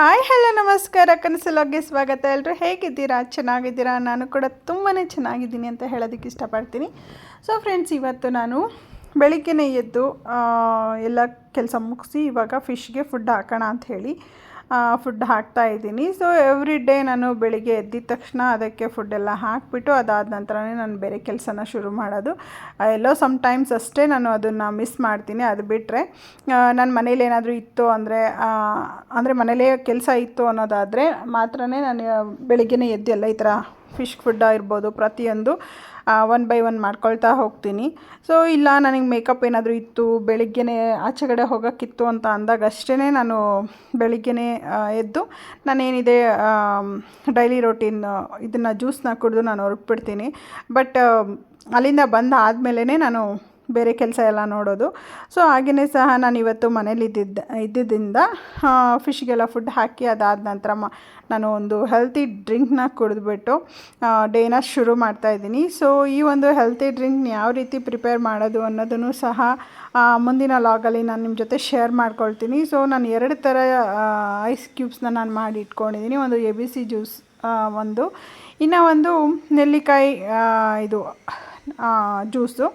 Hi, hello, ನಮಸ್ಕಾರ. ಕನಸಲೋಗೆ ಸ್ವಾಗತ. ಎಲ್ಲರೂ ಹೇಗಿದ್ದೀರಾ? ಚೆನ್ನಾಗಿದ್ದೀರಾ? ನಾನು ಕೂಡ ತುಂಬಾ ಚೆನ್ನಾಗಿದ್ದೀನಿ ಅಂತ ಹೇಳೋದಕ್ಕೆ ಇಷ್ಟಪಡ್ತೀನಿ. ಸೊ ಫ್ರೆಂಡ್ಸ್ ಇವತ್ತು ನಾನು ಬೆಳಿಗ್ಗೆನೇ ಎದ್ದು ಎಲ್ಲ ಕೆಲಸ ಮುಗಿಸಿ ಇವಾಗ ಫಿಶ್ಗೆ ಫುಡ್ ಹಾಕೋಣ ಅಂತ ಹೇಳಿ ಫುಡ್ ಹಾಕ್ತಾ ಇದ್ದೀನಿ. ಸೊ ಎವ್ರಿ ಡೇ ನಾನು ಬೆಳಿಗ್ಗೆ ಎದ್ದಿದ ತಕ್ಷಣ ಅದಕ್ಕೆ ಫುಡ್ ಎಲ್ಲ ಹಾಕಿಬಿಟ್ಟು ಅದಾದ ನಂತರನೇ ನಾನು ಬೇರೆ ಕೆಲಸನ ಶುರು ಮಾಡೋದು. ಎಲ್ಲೋ ಸಮ್ಟೈಮ್ಸ್ ಅಷ್ಟೇ ನಾನು ಅದನ್ನು ಮಿಸ್ ಮಾಡ್ತೀನಿ. ಅದು ಬಿಟ್ಟರೆ ನನ್ನ ಮನೇಲಿ ಏನಾದರೂ ಇತ್ತು ಅಂದರೆ ಅಂದರೆ ಮನೇಲೇ ಕೆಲಸ ಇತ್ತು ಅನ್ನೋದಾದರೆ ಮಾತ್ರನೇ ನಾನು ಬೆಳಿಗ್ಗೆನೇ ಎದ್ದು ಎಲ್ಲ ಈ ಥರ ಫಿಶ್ ಫುಡ್ ಇರ್ಬೋದು ಪ್ರತಿಯೊಂದು ಒನ್ ಬೈ ಒನ್ ಮಾಡ್ಕೊಳ್ತಾ ಹೋಗ್ತೀನಿ. ಸೊ ಇಲ್ಲ, ನನಗೆ ಮೇಕಪ್ ಏನಾದರೂ ಇತ್ತು, ಬೆಳಿಗ್ಗೆನೇ ಆಚೆ ಕಡೆ ಹೋಗೋಕ್ಕಿತ್ತು ಅಂತ ಅಂದಾಗ ಅಷ್ಟೇ ನಾನು ಬೆಳಿಗ್ಗೆನೇ ಎದ್ದು ನಾನೇನಿದೆ ಡೈಲಿ ರೊಟೀನ್ ಇದನ್ನು ಜ್ಯೂಸನ್ನ ಕುಡಿದು ನಾನು ಹೊರಟ್ಬಿಡ್ತೀನಿ ಬಟ್ ಅಲ್ಲಿಂದ ಬಂದ ಆದಮೇಲೆ ನಾನು ಬೇರೆ ಕೆಲಸ ಎಲ್ಲ ನೋಡೋದು. ಸೊ ಹಾಗೆಯೇ ಸಹ ನಾನು ಇವತ್ತು ಮನೇಲಿ ಇದ್ದಿದ್ದ ಇದ್ದಿದ್ದರಿಂದ ಫಿಶ್ಗೆಲ್ಲ ಫುಡ್ ಹಾಕಿ ಅದಾದ ನಂತರ ಮ, ನಾನು ಒಂದು ಹೆಲ್ತಿ ಡ್ರಿಂಕ್ನ ಕುಡಿದ್ಬಿಟ್ಟು ಡೇನ ಶುರು ಮಾಡ್ತಾಯಿದ್ದೀನಿ ಸೊ ಈ ಒಂದು ಹೆಲ್ತಿ ಡ್ರಿಂಕ್ನ ಯಾವ ರೀತಿ ಪ್ರಿಪೇರ್ ಮಾಡೋದು ಅನ್ನೋದನ್ನು ಸಹ ಮುಂದಿನ ಲಾಗಲ್ಲಿ ನಾನು ನಿಮ್ಮ ಜೊತೆ ಶೇರ್ ಮಾಡ್ಕೊಳ್ತೀನಿ. ಸೊ ನಾನು ಎರಡು ಥರ ಐಸ್ ಕ್ಯೂಬ್ಸ್ನ ನಾನು ಮಾಡಿ ಇಟ್ಕೊಂಡಿದ್ದೀನಿ. ಒಂದು ಎ ಬಿ ಸಿ ಜ್ಯೂಸ್ ಒಂದು. ಇನ್ನು ಒಂದು ನೆಲ್ಲಿಕಾಯಿ ಇದು ಜ್ಯೂಸು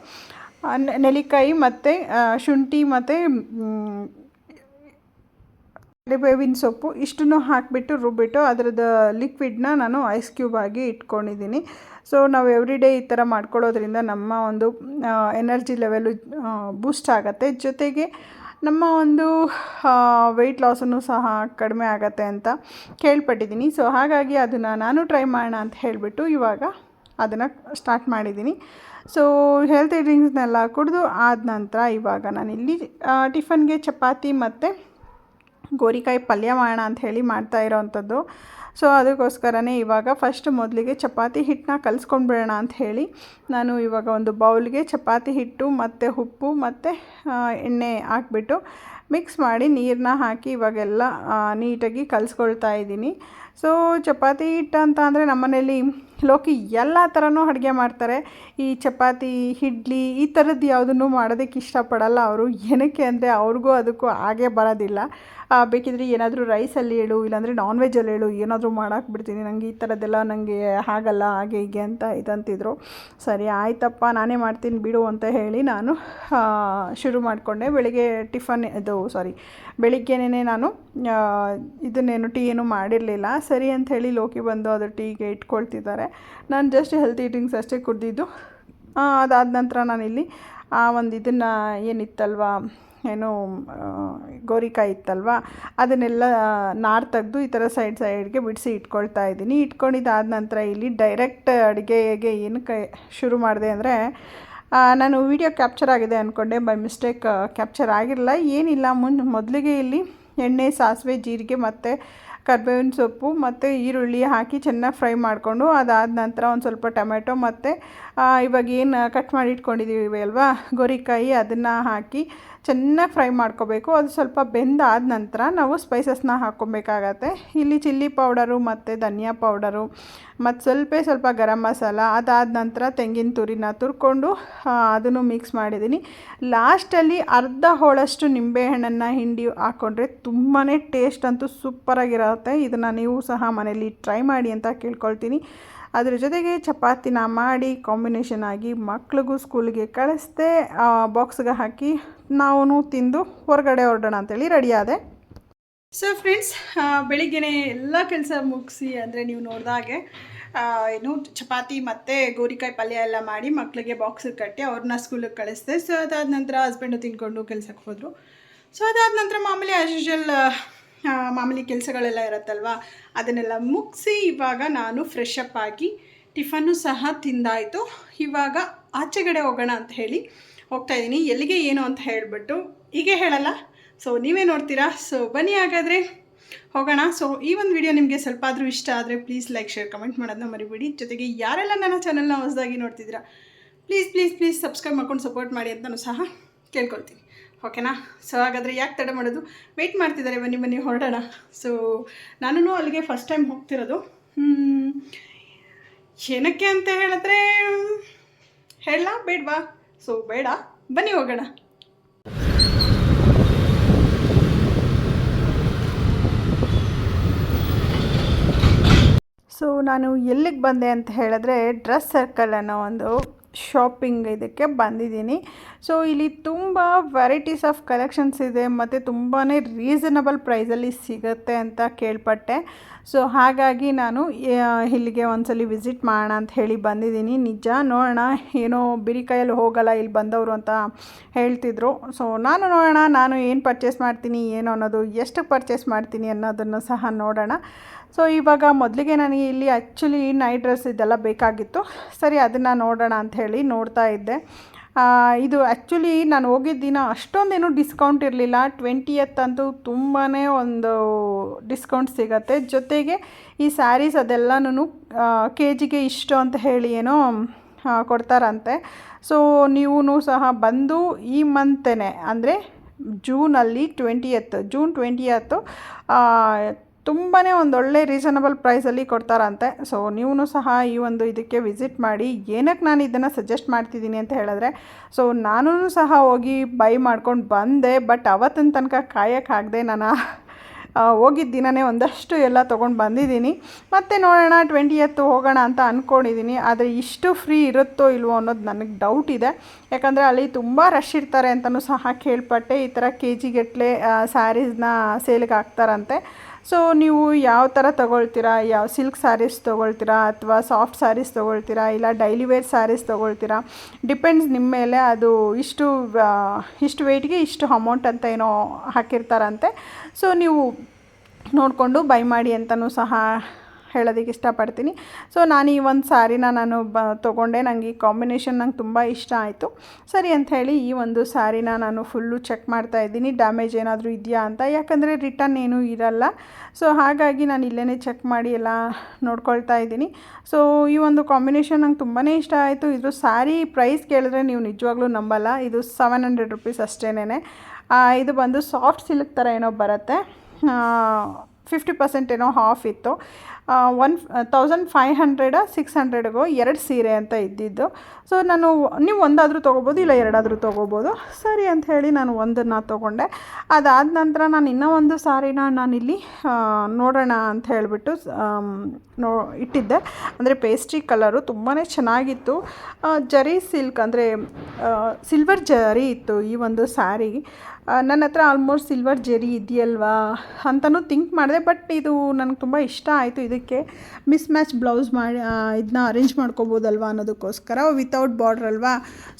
ನೆಲ್ಲಿಕಾಯಿ ಮತ್ತು ಶುಂಠಿ ಮತ್ತು ಕರಿಬೇವಿನ ಸೊಪ್ಪು ಇಷ್ಟನ್ನು ಹಾಕಿಬಿಟ್ಟು ರುಬ್ಬಿಟ್ಟು ಅದರದ್ದು ಲಿಕ್ವಿಡ್ನ ನಾನು ಐಸ್ ಕ್ಯೂಬ್ ಆಗಿ ಇಟ್ಕೊಂಡಿದ್ದೀನಿ. ಸೊ ನಾವು ಎವ್ರಿ ಡೇ ಈ ಥರ ಮಾಡ್ಕೊಳ್ಳೋದ್ರಿಂದ ನಮ್ಮ ಒಂದು ಎನರ್ಜಿ ಲೆವೆಲು ಬೂಸ್ಟ್ ಆಗುತ್ತೆ. ಜೊತೆಗೆ ನಮ್ಮ ಒಂದು ವೆಯ್ಟ್ ಲಾಸನ್ನು ಸಹ ಕಡಿಮೆ ಆಗುತ್ತೆ ಅಂತ ಕೇಳ್ಪಟ್ಟಿದ್ದೀನಿ. ಸೊ ಹಾಗಾಗಿ ಅದನ್ನು ನಾನು ಟ್ರೈ ಮಾಡೋಣ ಅಂತ ಹೇಳಿಬಿಟ್ಟು ಇವಾಗ ಅದನ್ನು ಸ್ಟಾರ್ಟ್ ಮಾಡಿದ್ದೀನಿ. ಸೊ ಹೆಲ್ತಿ ಡ್ರಿಂಕ್ಸ್ನೆಲ್ಲ ಕುಡಿದು ಆದ ನಂತರ ಇವಾಗ ನಾನಿಲ್ಲಿ ಟಿಫನ್ಗೆ ಚಪಾತಿ ಮತ್ತು ಗೋರಿಕಾಯಿ ಪಲ್ಯ ಮಾಡೋಣ ಅಂತ ಹೇಳಿ ಮಾಡ್ತಾ ಇರೋವಂಥದ್ದು. ಸೊ ಅದಕ್ಕೋಸ್ಕರನೇ ಇವಾಗ ಫಸ್ಟ್ ಮೊದಲಿಗೆ ಚಪಾತಿ ಹಿಟ್ಟನ್ನ ಕಲಿಸ್ಕೊಂಡ್ಬಿಡೋಣ ಅಂತ ಹೇಳಿ ನಾನು ಇವಾಗ ಒಂದು ಬೌಲ್ಗೆ ಚಪಾತಿ ಹಿಟ್ಟು ಮತ್ತು ಉಪ್ಪು ಮತ್ತು ಎಣ್ಣೆ ಹಾಕ್ಬಿಟ್ಟು ಮಿಕ್ಸ್ ಮಾಡಿ ನೀರನ್ನ ಹಾಕಿ ಇವಾಗೆಲ್ಲ ನೀಟಾಗಿ ಕಲಿಸ್ಕೊಳ್ತಾ ಇದ್ದೀನಿ. ಸೊ ಚಪಾತಿ ಹಿಟ್ಟು ಅಂತ ಅಂದರೆ ನಮ್ಮನೇಲಿ ಲೋಕಿ ಎಲ್ಲ ಥರನೂ ಅಡುಗೆ ಮಾಡ್ತಾರೆ. ಈ ಚಪಾತಿ, ಇಡ್ಲಿ ಈ ಥರದ್ದು ಯಾವುದನ್ನು ಮಾಡೋದಕ್ಕೆ ಇಷ್ಟಪಡಲ್ಲ ಅವರು. ಏನಕ್ಕೆ ಅಂದರೆ ಅವ್ರಿಗೂ ಅದಕ್ಕೂ ಹಾಗೆ ಬರೋದಿಲ್ಲ. ಬೇಕಿದ್ರೆ ಏನಾದರೂ ರೈಸಲ್ಲಿ ಹೇಳು, ಇಲ್ಲಾಂದರೆ ನಾನ್ ವೆಜ್ಜಲ್ಲಿ ಹೇಳು, ಏನಾದರೂ ಬಿಡ್ತೀನಿ. ನನಗೆ ಈ ಥರದ್ದೆಲ್ಲ ನನಗೆ ಆಗಲ್ಲ ಹಾಗೆ ಹೀಗೆ ಅಂತ ಇದಂತಿದ್ರು. ಸರಿ, ಆಯ್ತಪ್ಪ, ನಾನೇ ಮಾಡ್ತೀನಿ ಬಿಡು ಅಂತ ಹೇಳಿ ನಾನು ಶುರು ಮಾಡಿಕೊಂಡೆ. ಬೆಳಿಗ್ಗೆ ಟಿಫನ್ ಇದು ಸಾರಿ ಬೆಳಿಗ್ಗೆನೇ ನಾನು ಇದನ್ನೇನು ಟೀ ಏನು ಮಾಡಿರಲಿಲ್ಲ. ಸರಿ ಅಂತ ಹೇಳಿ ಲೋಕಿ ಬಂದು ಅದು ಟೀಗೆ ಇಟ್ಕೊಳ್ತಿದ್ದಾರೆ. ನಾನು ಜಸ್ಟ್ ಹೆಲ್ತಿ ಈಟಿಂಗ್ಸ್ ಅಷ್ಟೇ ಕುಡ್ದಿದ್ದು. ಅದಾದ ನಂತರ ನಾನಿಲ್ಲಿ ಆ ಒಂದು ಇದನ್ನು ಏನಿತ್ತಲ್ವ ಏನು ಗೋರಿಕಾಯಿ ಇತ್ತಲ್ವ? ಅದನ್ನೆಲ್ಲ ನಾರು ತೆಗೆದು ಈ ಥರ ಸೈಡ್ ಸೈಡ್ಗೆ ಬಿಡಿಸಿ ಇಟ್ಕೊಳ್ತಾ ಇದ್ದೀನಿ. ಇಟ್ಕೊಂಡಿದ್ದಾದ ನಂತರ ಇಲ್ಲಿ ಡೈರೆಕ್ಟ್ ಅಡುಗೆಗೆ ಏನು ಕೈ, ಶುರು ಮಾಡಿದೆ ಅಂದರೆ ನಾನು ವಿಡಿಯೋ ಕ್ಯಾಪ್ಚರ್ ಆಗಿದೆ ಅಂದ್ಕೊಂಡೆ ಬೈ ಮಿಸ್ಟೇಕ್ ಕ್ಯಾಪ್ಚರ್ ಆಗಿರಲಿಲ್ಲ ಏನಿಲ್ಲ. ಮುನ್, ಮೊದಲಿಗೆ ಇಲ್ಲಿ ಎಣ್ಣೆ, ಸಾಸಿವೆ, ಜೀರಿಗೆ ಮತ್ತು ಕರ್ಬೇವಿನ ಸೊಪ್ಪು ಮತ್ತು ಈರುಳ್ಳಿ ಹಾಕಿ ಚೆನ್ನಾಗಿ ಫ್ರೈ ಮಾಡಿಕೊಂಡು ಅದಾದ ನಂತರ ಒಂದು ಸ್ವಲ್ಪ ಟೊಮೆಟೊ ಮತ್ತು ಇವಾಗ ಏನು ಕಟ್ ಮಾಡಿ ಇಟ್ಕೊಂಡಿದ್ದೀವಿ ಅಲ್ವಾ? ಗೋರಿಕಾಯಿ ಅದನ್ನು ಹಾಕಿ ಚೆನ್ನಾಗಿ ಫ್ರೈ ಮಾಡ್ಕೋಬೇಕು. ಅದು ಸ್ವಲ್ಪ ಬೆಂದಾದ ನಂತರ ನಾವು ಸ್ಪೈಸಸ್ನ ಹಾಕ್ಕೊಬೇಕಾಗತ್ತೆ. ಇಲ್ಲಿ ಚಿಲ್ಲಿ ಪೌಡರು ಮತ್ತು ಧನಿಯಾ ಪೌಡರು ಮತ್ತು ಸ್ವಲ್ಪ ಸ್ವಲ್ಪ ಗರಂ ಮಸಾಲ, ಅದಾದ ನಂತರ ತೆಂಗಿನ ತುರಿನ ತುರ್ಕೊಂಡು ಅದನ್ನು ಮಿಕ್ಸ್ ಮಾಡಿದ್ದೀನಿ. ಲಾಸ್ಟಲ್ಲಿ ಅರ್ಧ ಹೋಳಷ್ಟು ನಿಂಬೆಹಣ್ಣನ್ನು ಹಿಂಡಿ ಹಾಕ್ಕೊಂಡ್ರೆ ತುಂಬಾ ಟೇಸ್ಟ್ ಅಂತೂ ಸೂಪರಾಗಿರುತ್ತೆ ಇದನ್ನು ನೀವು ಸಹ ಮನೇಲಿ ಟ್ರೈ ಮಾಡಿ ಅಂತ ಕೇಳ್ಕೊಳ್ತೀನಿ. ಅದ್ರ ಜೊತೆಗೆ ಚಪಾತಿನ ಮಾಡಿ ಕಾಂಬಿನೇಷನ್ ಆಗಿ ಮಕ್ಳಿಗೂ ಸ್ಕೂಲಿಗೆ ಕಳಿಸ್ದೆ ಬಾಕ್ಸ್ಗೆ ಹಾಕಿ ನಾವು ತಿಂದು ಹೊರಗಡೆ ಹೊರಡೋಣ ಅಂತೇಳಿ ರೆಡಿ ಆದೆ. ಸೊ ಫ್ರೆಂಡ್ಸ್ ಬೆಳಿಗ್ಗೆನೆ ಎಲ್ಲ ಕೆಲಸ ಮುಗಿಸಿ ಅಂದರೆ ನೀವು ನೋಡಿದಾಗೆ ಏನು ಚಪಾತಿ ಮತ್ತು ಗೋರಿಕಾಯಿ ಪಲ್ಯ ಎಲ್ಲ ಮಾಡಿ ಮಕ್ಕಳಿಗೆ ಬಾಕ್ಸಿಗೆ ಕಟ್ಟಿ ಅವ್ರನ್ನ ಸ್ಕೂಲಿಗೆ ಕಳಿಸ್ದೆ. ಸೊ ಅದಾದ ನಂತರ ಹಸ್ಬೆಂಡು ತಿನ್ಕೊಂಡು ಕೆಲಸಕ್ಕೆ ಹೋದರು. ಸೊ ಅದಾದ ನಂತರ ಮಾಮೂಲಿ ಆಸ್ ಯೂಶಲ್ ಮಾಮೂಲಿ ಕೆಲಸಗಳೆಲ್ಲ ಇರುತ್ತಲ್ವ? ಅದನ್ನೆಲ್ಲ ಮುಗಿಸಿ ಇವಾಗ ನಾನು ಫ್ರೆಶ್ ಅಪ್ ಆಗಿ ಟಿಫನ್ನು ಸಹ ತಿಂದಾಯಿತು. ಇವಾಗ ಆಚೆಗಡೆ ಹೋಗೋಣ ಅಂತ ಹೇಳಿ ಹೋಗ್ತಾ ಇದ್ದೀನಿ. ಎಲ್ಲಿಗೆ ಏನು ಅಂತ ಹೇಳಿಬಿಟ್ಟು ಹೀಗೆ ಹೇಳಲ್ಲ. ಸೊ ನೀವೇ ನೋಡ್ತೀರಾ? ಸೊ ಬನ್ನಿ ಹಾಗಾದರೆ. ಹೋಗೋಣ. ಸೊ ಈ ಒಂದು ವಿಡಿಯೋ ನಿಮಗೆ ಸ್ವಲ್ಪ ಆದರೂ ಇಷ್ಟ ಆದರೆ ಪ್ಲೀಸ್ ಲೈಕ್ ಶೇರ್ ಕಮೆಂಟ್ ಮಾಡೋದನ್ನ ಮರಿಬೇಡಿ. ಜೊತೆಗೆ ಯಾರೆಲ್ಲ ನನ್ನ ಚಾನಲ್ನ ಹೊಸದಾಗಿ ನೋಡ್ತಿದ್ದೀರಾ ಪ್ಲೀಸ್ ಪ್ಲೀಸ್ ಪ್ಲೀಸ್ ಸಬ್ಸ್ಕ್ರೈಬ್ ಮಾಡ್ಕೊಂಡು ಸಪೋರ್ಟ್ ಮಾಡಿ ಅಂತಲೂ ಸಹ ಕೇಳ್ಕೊಳ್ತೀನಿ. ಓಕೆನಾ? ಸೊ ಹಾಗಾದರೆ ಯಾಕೆ ತಡ ಮಾಡೋದು? ವೆಯ್ಟ್ ಮಾಡ್ತಿದ್ದಾರೆ ಬನ್ನಿ ಬನ್ನಿ, ಹೊರಡೋಣ. ಸೊ ನಾನು ಅಲ್ಲಿಗೆ ಫಸ್ಟ್ ಟೈಮ್ ಹೋಗ್ತಿರೋದು. ಏನಕ್ಕೆ ಅಂತ ಹೇಳಿದ್ರೆ ಹೇಳ ಬೇಡವಾ? ಸೊ ಬೇಡ. ಬನ್ನಿ, ಹೋಗೋಣ. ಸೊ ನಾನು ಎಲ್ಲಿಗೆ ಬಂದೆ ಅಂತ ಹೇಳಿದ್ರೆ ಡ್ರೆಸ್ ಸರ್ಕಲ್ ಅನ್ನೋ ಒಂದು ಶಾಪಿಂಗ್ ಇದಕ್ಕೆ ಬಂದಿದ್ದೀನಿ. ಸೊ ಇಲ್ಲಿ ತುಂಬ ವೆರೈಟೀಸ್ ಆಫ್ ಕಲೆಕ್ಷನ್ಸ್ ಇದೆ ಮತ್ತು ತುಂಬಾ ರೀಸನಬಲ್ ಪ್ರೈಸಲ್ಲಿ ಸಿಗುತ್ತೆ ಅಂತ ಕೇಳ್ಪಟ್ಟೆ. ಸೊ ಹಾಗಾಗಿ ನಾನು ಇಲ್ಲಿಗೆ ಒಂದ್ಸಲಿ ವಿಸಿಟ್ ಮಾಡೋಣ ಅಂತ ಹೇಳಿ ಬಂದಿದ್ದೀನಿ. ನಿಜ ನೋಡೋಣ, ಏನೋ ಬಿರಿ ಕೈಯಲ್ಲಿ ಹೋಗಲ್ಲ, ಇಲ್ಲಿ ಬಂದವರು ಅಂತ ಹೇಳ್ತಿದ್ರು. ಸೊ ನಾನು ನೋಡೋಣ, ನಾನು ಏನು ಪರ್ಚೇಸ್ ಮಾಡ್ತೀನಿ, ಏನು ಅನ್ನೋದು, ಎಷ್ಟು ಪರ್ಚೇಸ್ ಮಾಡ್ತೀನಿ ಅನ್ನೋದನ್ನು ಸಹ ನೋಡೋಣ. ಸೊ ಇವಾಗ ಮೊದಲಿಗೆ ನನಗೆ ಇಲ್ಲಿ ಆ್ಯಕ್ಚುಲಿ ನೈಟ್ ಡ್ರೆಸ್ ಇದೆಲ್ಲ ಬೇಕಾಗಿತ್ತು. ಸರಿ, ಅದನ್ನು ನೋಡೋಣ ಅಂತ ಹೇಳಿ ನೋಡ್ತಾ ಇದ್ದೆ. ಇದು ಆ್ಯಕ್ಚುಲಿ ನಾನು ಹೋಗಿದ್ದ ದಿನ ಅಷ್ಟೊಂದೇನು ಡಿಸ್ಕೌಂಟ್ ಇರಲಿಲ್ಲ. ಟ್ವೆಂಟಿಯತ್ ಅಂತೂ ತುಂಬಾ ಒಂದು ಡಿಸ್ಕೌಂಟ್ ಸಿಗತ್ತೆ. ಜೊತೆಗೆ ಈ ಸ್ಯಾರೀಸ್ ಅದೆಲ್ಲನೂ ಕೆ ಜಿಗೆ ಇಷ್ಟು ಅಂತ ಹೇಳಿ ಏನೋ ಕೊಡ್ತಾರಂತೆ. ಸೊ ನೀವು ಸಹ ಬಂದು ಈ ಮಂತೇ ಅಂದರೆ ಜೂನಲ್ಲಿ ಟ್ವೆಂಟಿಯತ್ ಜೂನ್ ಟ್ವೆಂಟಿಯತ್ತು ತುಂಬಾ ಒಂದೊಳ್ಳೆ ರೀಸನಬಲ್ ಪ್ರೈಸಲ್ಲಿ ಕೊಡ್ತಾರಂತೆ. ಸೊ ನೀವು ಸಹ ಈ ಒಂದು ಇದಕ್ಕೆ ವಿಸಿಟ್ ಮಾಡಿ ಏನಕ್ಕೆ ನಾನು ಇದನ್ನು ಸಜೆಸ್ಟ್ ಮಾಡ್ತಿದ್ದೀನಿ ಅಂತ ಹೇಳಿದ್ರೆ ಸೊ ನಾನು ಸಹ ಹೋಗಿ ಬೈ ಮಾಡ್ಕೊಂಡು ಬಂದೆ ಬಟ್ ಅವತ್ತಿನ ತನಕ ಕಾಯೋಕ್ಕಾಗದೆ ನಾನು ಹೋಗಿದ್ದ ದಿನವೇ ಒಂದಷ್ಟು ಎಲ್ಲ ತೊಗೊಂಡು ಬಂದಿದ್ದೀನಿ. ಮತ್ತು ನೋಡೋಣ ಟ್ವೆಂಟಿ ಎತ್ತು ಹೋಗೋಣ ಅಂತ ಅಂದ್ಕೊಂಡಿದ್ದೀನಿ ಆದರೆ ಇಷ್ಟು ಫ್ರೀ ಇರುತ್ತೋ ಇಲ್ವೋ ಅನ್ನೋದು ನನಗೆ ಡೌಟ್ ಇದೆ. ಯಾಕಂದರೆ ಅಲ್ಲಿ ತುಂಬ ರಶ್ ಇರ್ತಾರೆ ಅಂತಲೂ ಸಹ ಕೇಳ್ಪಟ್ಟೆ. ಈ ಥರ ಕೆ ಜಿಗಟ್ಟಲೆ ಸ್ಯಾರೀಸ್ನ ಸೇಲ್ಗೆ ಹಾಕ್ತಾರಂತೆ. ಸೊ ನೀವು ಯಾವ ಥರ ತೊಗೊಳ್ತೀರಾ? ಯಾವ ಸಿಲ್ಕ್ ಸ್ಯಾರೀಸ್ ತೊಗೊಳ್ತೀರಾ? ಅಥವಾ ಸಾಫ್ಟ್ ಸ್ಯಾರೀಸ್ ತೊಗೊಳ್ತೀರಾ? ಇಲ್ಲ ಡೈಲಿ ವೇರ್ ಸ್ಯಾರೀಸ್ ತೊಗೊಳ್ತೀರಾ? ಡಿಪೆಂಡ್ಸ್ ನಿಮ್ಮ ಮೇಲೆ ಅದು ಇಷ್ಟು ಇಷ್ಟು ವೆಯ್ಟ್ಗೆ ಇಷ್ಟು ಅಮೌಂಟ್ ಅಂತ ಏನೋ ಹಾಕಿರ್ತಾರಂತೆ. ಸೊ ನೀವು ನೋಡಿಕೊಂಡು ಬೈ ಮಾಡಿ ಅಂತಲೂ ಸಹ ಹೇಳೋದಕ್ಕೆ ಇಷ್ಟಪಡ್ತೀನಿ. ಸೊ ನಾನು ಈ ಒಂದು ಸ್ಯಾರಿನ ನಾನು ಬ, ತೊಗೊಂಡೆ. ನನಗೆ ಈ ಕಾಂಬಿನೇಷನ್ ನಂಗೆ ತುಂಬ ಇಷ್ಟ ಆಯಿತು. ಸರಿ ಅಂತ ಹೇಳಿ ಈ ಒಂದು ಸ್ಯಾರಿನ ನಾನು ಫುಲ್ಲು ಚೆಕ್ ಮಾಡ್ತಾ ಇದ್ದೀನಿ. ಡ್ಯಾಮೇಜ್ ಏನಾದರೂ ಇದೆಯಾ ಅಂತ. ಯಾಕಂದರೆ ರಿಟರ್ನ್ ಏನೂ ಇರಲ್ಲ. ಸೊ ಹಾಗಾಗಿ ನಾನು ಇಲ್ಲೇ ಚೆಕ್ ಮಾಡಿ ಎಲ್ಲ ನೋಡ್ಕೊಳ್ತಾ ಇದ್ದೀನಿ. ಸೊ ಈ ಒಂದು ಕಾಂಬಿನೇಷನ್ ನಂಗೆ ತುಂಬಾ ಇಷ್ಟ ಆಯಿತು. ಇದು ಸ್ಯಾರಿ ಪ್ರೈಸ್ ಕೇಳಿದ್ರೆ ನೀವು ನಿಜವಾಗ್ಲೂ ನಂಬಲ್ಲ. ಇದು ಸೆವೆನ್ ಹಂಡ್ರೆಡ್ ರುಪೀಸ್ ಅಷ್ಟೇನೆ ಇದು ಬಂದು ಸಾಫ್ಟ್ ಸಿಲ್ಕ್ ಥರ ಏನೋ ಬರುತ್ತೆ. ಫಿಫ್ಟಿ ಪರ್ಸೆಂಟ್ ಏನೋ ಹಾಫ್ ಇತ್ತು. One thousand five hundred six ಹಂಡ್ರೆಡ್ಗೋ ಎರಡು ಸೀರೆ ಅಂತ ಇದ್ದಿದ್ದು. ಸೊ ನಾನು ನೀವು ಒಂದಾದರೂ ತೊಗೋಬೋದು, ಇಲ್ಲ ಎರಡಾದರೂ ತೊಗೋಬೋದು. ಸರಿ ಅಂತ ಹೇಳಿ ನಾನು ಒಂದನ್ನು ತೊಗೊಂಡೆ. ಅದಾದ ನಂತರ ನಾನು ಇನ್ನೂ ಒಂದು ಸಾರಿನ ನಾನಿಲ್ಲಿ ನೋಡೋಣ ಅಂತ ಹೇಳಿಬಿಟ್ಟು ನೋ, ಇಟ್ಟಿದ್ದೆ. ಅಂದರೆ ಪೇಸ್ಟ್ರಿ ಕಲರು ತುಂಬಾ ಚೆನ್ನಾಗಿತ್ತು. ಜರಿ ಸಿಲ್ಕ್ ಅಂದರೆ ಸಿಲ್ವರ್ ಜರಿ ಇತ್ತು ಈ ಒಂದು ಸ್ಯಾರಿ ನನ್ನ ಹತ್ರ ಆಲ್ಮೋಸ್ಟ್ ಸಿಲ್ವರ್ ಜರಿ ಇದೆಯಲ್ವಾ ಅಂತಲೂ ಥಿಂಕ್ ಮಾಡಿದೆ ಬಟ್ ಇದು ನನಗೆ ತುಂಬ ಇಷ್ಟ ಆಯಿತು. ಇದಕ್ಕೆ ಮಿಸ್ ಮ್ಯಾಚ್ ಬ್ಲೌಸ್ ಮಾಡಿ ಇದನ್ನ ಅರೇಂಜ್ ಮಾಡ್ಕೋಬೋದಲ್ವಾ ಅನ್ನೋದಕ್ಕೋಸ್ಕರ ವಿತೌಟ್ ಬಾರ್ಡ್ರ್ ಅಲ್ವಾ?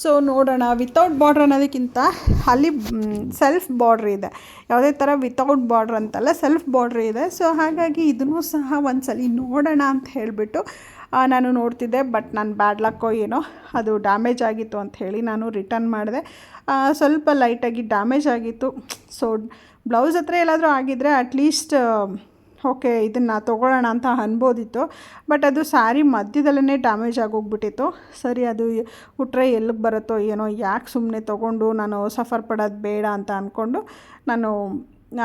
ಸೊ ನೋಡೋಣ. ವಿತೌಟ್ ಬಾರ್ಡ್ರ್ ಅನ್ನೋದಕ್ಕಿಂತ ಅಲ್ಲಿ ಸೆಲ್ಫ್ ಬಾರ್ಡ್ರ್ ಇದೆ. ಯಾವುದೇ ಥರ ವಿತೌಟ್ ಬಾರ್ಡ್ರ್ ಅಂತಲ್ಲ ಸೆಲ್ಫ್ ಬಾರ್ಡ್ರ್ ಇದೆ. ಸೊ ಹಾಗಾಗಿ ಇದನ್ನು ಸಹ ಒಂದ್ಸಲಿ ನೋಡೋಣ ಅಂತ ಹೇಳಿಬಿಟ್ಟು ನಾನು ನೋಡ್ತಿದ್ದೆ ಬಟ್ ನಾನು ಬ್ಯಾಡ್ ಲಕ್ಕೋ ಏನೋ, ಅದು ಡ್ಯಾಮೇಜ್ ಆಗಿತ್ತು ಅಂತ ಹೇಳಿ ನಾನು ರಿಟರ್ನ್ ಮಾಡಿದೆ. ಸ್ವಲ್ಪ ಲೈಟಾಗಿ ಡ್ಯಾಮೇಜ್ ಆಗಿತ್ತು. ಸೊ ಬ್ಲೌಸ್ ಹತ್ರ ಎಲ್ಲಾದರೂ ಆಗಿದ್ದರೆ ಅಟ್ಲೀಸ್ಟ್ ಓಕೆ, ಇದನ್ನು ತೊಗೊಳ್ಳೋಣ ಅಂತ ಅನ್ಬೋದಿತ್ತು. ಬಟ್ ಅದು ಸ್ಯಾರಿ ಮಧ್ಯದಲ್ಲೇ ಡ್ಯಾಮೇಜ್ ಆಗೋಗ್ಬಿಟ್ಟಿತ್ತು. ಸರಿ, ಅದು ಉಟ್ರೆ ಎಲ್ಲಿಗೆ ಬರುತ್ತೋ ಏನೋ, ಯಾಕೆ ಸುಮ್ಮನೆ ತೊಗೊಂಡು ನಾನು ಸಫರ್ ಪಡೋದು ಬೇಡ ಅಂತ ಅಂದ್ಕೊಂಡು ನಾನು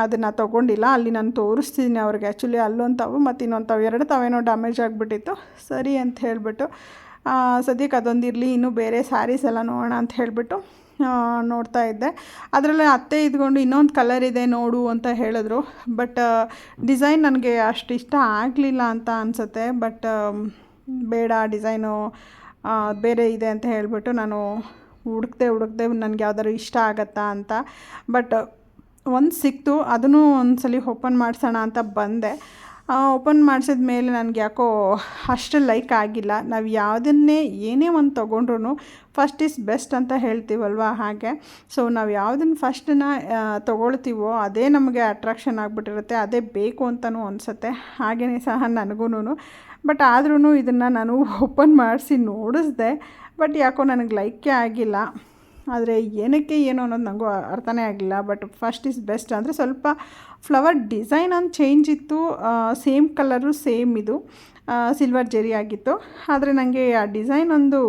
ಅದನ್ನು ತೊಗೊಂಡಿಲ್ಲ. ಅಲ್ಲಿ ನಾನು ತೋರಿಸ್ತಿದ್ದೀನಿ ಅವ್ರಿಗೆ. ಆ್ಯಕ್ಚುಲಿ ಅಲ್ಲೊಂದು ತಾವು ಮತ್ತು ಇನ್ನೊಂದು ತಾವು ಎರಡು ತಾವೇನೋ ಡ್ಯಾಮೇಜ್ ಆಗಿಬಿಟ್ಟಿತ್ತು. ಸರಿ ಅಂತ ಹೇಳಿಬಿಟ್ಟು ಸದ್ಯಕ್ಕೆ ಅದೊಂದಿರಲಿ, ಇನ್ನೂ ಬೇರೆ ಸ್ಯಾರೀಸ್ ಎಲ್ಲ ನೋಡೋಣ ಅಂತ ಹೇಳಿಬಿಟ್ಟು ನೋಡ್ತಾ ಇದ್ದೆ. ಅದರಲ್ಲಿ ಅತ್ತೆ ಇದ್ಕೊಂಡು ಇನ್ನೊಂದು ಕಲರ್ ಇದೆ ನೋಡು ಅಂತ ಹೇಳಿದ್ರು. ಬಟ್ ಡಿಸೈನ್ ನನಗೆ ಅಷ್ಟು ಇಷ್ಟ ಆಗಲಿಲ್ಲ ಅಂತ ಅನಿಸುತ್ತೆ. ಬಟ್ ಬೇಡ ಡಿಸೈನು ಬೇರೆ ಇದೆ ಅಂತ ಹೇಳಿಬಿಟ್ಟು ನಾನು ಹುಡುಕ್ದೆ ಹುಡುಕ್ದೆ ನನಗೆ ಯಾವ್ದಾದ್ರು ಇಷ್ಟ ಆಗತ್ತಾ ಅಂತ. ಬಟ್ ಒಂದು ಸಿಕ್ತು. ಅದನ್ನು ಒಂದ್ಸಲಿ ಓಪನ್ ಮಾಡಿಸೋಣ ಅಂತ ಬಂದೆ. ಓಪನ್ ಮಾಡಿಸಿದ ಮೇಲೆ ನನಗೆ ಯಾಕೋ ಅಷ್ಟು ಲೈಕ್ ಆಗಿಲ್ಲ. ನಾವು ಯಾವುದನ್ನೇ ಏನೇ ಒಂದು ತೊಗೊಂಡ್ರು ಫಸ್ಟ್ ಇಸ್ ಬೆಸ್ಟ್ ಅಂತ ಹೇಳ್ತೀವಲ್ವ ಹಾಗೆ? ಸೊ ನಾವು ಯಾವುದನ್ನು ಫಸ್ಟನ್ನ ತೊಗೊಳ್ತೀವೋ ಅದೇ ನಮಗೆ ಅಟ್ರಾಕ್ಷನ್ ಆಗಿಬಿಟ್ಟಿರುತ್ತೆ, ಅದೇ ಬೇಕು ಅಂತಲೂ ಅನಿಸುತ್ತೆ. ಹಾಗೆಯೇ ಸಹ ನನಗೂ ಬಟ್ ಆದ್ರೂ ಇದನ್ನು ನಾನು ಓಪನ್ ಮಾಡಿಸಿ ನೋಡಿಸ್ದೆ ಬಟ್ ಯಾಕೋ ನನಗೆ ಲೈಕೇ ಆಗಿಲ್ಲ. ಆದರೆ ಏನಕ್ಕೆ ಏನು ಅನ್ನೋದು ನನಗೂ ಅರ್ಥನೇ ಆಗಲಿಲ್ಲ ಬಟ್ ಫಸ್ಟ್ ಇಸ್ ಬೆಸ್ಟ್ ಅಂದರೆ ಸ್ವಲ್ಪ ಫ್ಲವರ್ ಡಿಸೈನ್ ಒಂದು ಚೇಂಜ್ ಇತ್ತು. ಸೇಮ್ ಕಲರು ಸೇಮ್ ಇದು. ಸಿಲ್ವರ್ ಜೆರಿ ಆಗಿತ್ತು. ಆದರೆ ನನಗೆ ಆ ಡಿಸೈನ್ ಒಂದು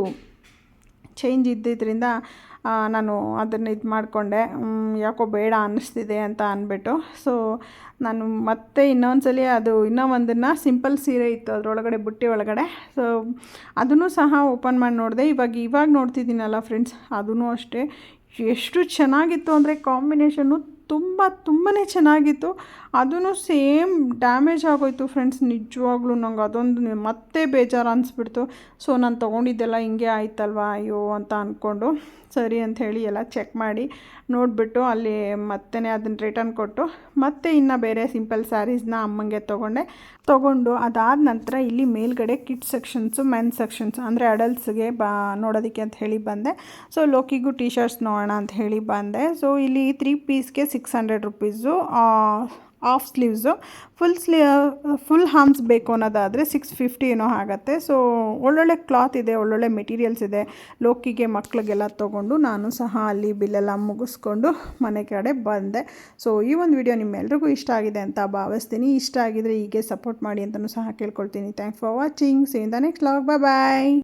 ಚೇಂಜ್ ಇದ್ದಿದ್ದರಿಂದ ನಾನು ಅದನ್ನು ಇದು ಮಾಡಿಕೊಂಡೆ. ಯಾಕೋ ಬೇಡ ಅನ್ನಿಸ್ತಿದೆ ಅಂತ ಅಂದ್ಬಿಟ್ಟು ಸೊ ನಾನು ಮತ್ತೆ ಇನ್ನೊಂದ್ಸಲಿ ಅದು ಇನ್ನೂ ಒಂದನ್ನು ಸಿಂಪಲ್ ಸೀರೆ ಇತ್ತು. ಅದರೊಳಗಡೆ ಬುಟ್ಟಿ ಒಳಗಡೆ. ಸೊ ಅದನ್ನು ಸಹ ಓಪನ್ ಮಾಡಿ ನೋಡಿದೆ. ಇವಾಗ ಇವಾಗ ನೋಡ್ತಿದ್ದೀನಲ್ಲ ಫ್ರೆಂಡ್ಸ್ ಅದೂ ಅಷ್ಟೇ. ಎಷ್ಟು ಚೆನ್ನಾಗಿತ್ತು ಅಂದರೆ ಕಾಂಬಿನೇಷನ್ನು ತುಂಬ ತುಂಬಾ ಚೆನ್ನಾಗಿತ್ತು. ಅದೂ ಸೇಮ್ ಡ್ಯಾಮೇಜ್ ಆಗೋಯ್ತು ಫ್ರೆಂಡ್ಸ್, ನಿಜವಾಗ್ಲೂ ನಂಗೆ ಅದೊಂದು ಮತ್ತೆ ಬೇಜಾರು ಅನಿಸ್ಬಿಡ್ತು. ಸೊ, ನಾನು ತೊಗೊಂಡಿದ್ದೆಲ್ಲ ಹಿಂಗೆ ಆಯ್ತಲ್ವಾ, ಅಯ್ಯೋ ಅಂತ ಅಂದ್ಕೊಂಡು ಸರಿ ಅಂತ ಹೇಳಿ ಎಲ್ಲ ಚೆಕ್ ಮಾಡಿ ನೋಡಿಬಿಟ್ಟು ಅಲ್ಲಿ ಮತ್ತೆ ಅದನ್ನು ರಿಟರ್ನ್ ಕೊಟ್ಟು ಮತ್ತೆ ಇನ್ನು ಬೇರೆ ಸಿಂಪಲ್ ಸ್ಯಾರೀಸ್ನ ಅಮ್ಮಂಗೆ ತೊಗೊಂಡೆ. ತೊಗೊಂಡು ಅದಾದ ನಂತರ ಇಲ್ಲಿ ಮೇಲ್ಗಡೆ ಕಿಡ್ ಸೆಕ್ಷನ್ಸು ಮೆನ್ ಸೆಕ್ಷನ್ಸ್ ಅಂದರೆ ಅಡಲ್ಟ್ಸ್ಗೆ ಬಾ, ನೋಡೋದಕ್ಕೆ ಅಂತ ಹೇಳಿ ಬಂದೆ. ಸೊ, ಲೋಕಿಗೂ ಟೀ ಶರ್ಟ್ಸ್ ನೋಡೋಣ ಅಂತ ಹೇಳಿ ಬಂದೆ. ಸೊ, ಇಲ್ಲಿ three ಪೀಸ್ಗೆ six hundred rupees half sleeves full ಸ್ಲೀ full arms ಬೇಕು ಅನ್ನೋದಾದರೆ ಸಿಕ್ಸ್ ಫಿಫ್ಟಿ ಏನೋ ಆಗುತ್ತೆ. ಸೊ ಒಳ್ಳೊಳ್ಳೆ ಕ್ಲಾತ್ ಇದೆ, ಒಳ್ಳೊಳ್ಳೆ ಮೆಟೀರಿಯಲ್ಸ್ ಇದೆ. ಲೋಕಿಗೆ, ಮಕ್ಳಿಗೆಲ್ಲ ತೊಗೊಂಡು ನಾನು ಸಹ ಅಲ್ಲಿ ಬಿಲ್ಲೆಲ್ಲ ಮುಗಿಸ್ಕೊಂಡು ಮನೆ ಕಡೆ ಬಂದೆ. ಸೊ ಈ ಒಂದು ವಿಡಿಯೋ ನಿಮ್ಮೆಲ್ರಿಗೂ ಇಷ್ಟ ಆಗಿದೆ ಅಂತ ಭಾವಿಸ್ತೀನಿ. ಇಷ್ಟ ಆಗಿದರೆ ಹೀಗೆ ಸಪೋರ್ಟ್ ಮಾಡಿ ಅಂತಲೂ ಸಹ ಕೇಳ್ಕೊಳ್ತೀನಿ. Thanks for watching see in the next vlog bye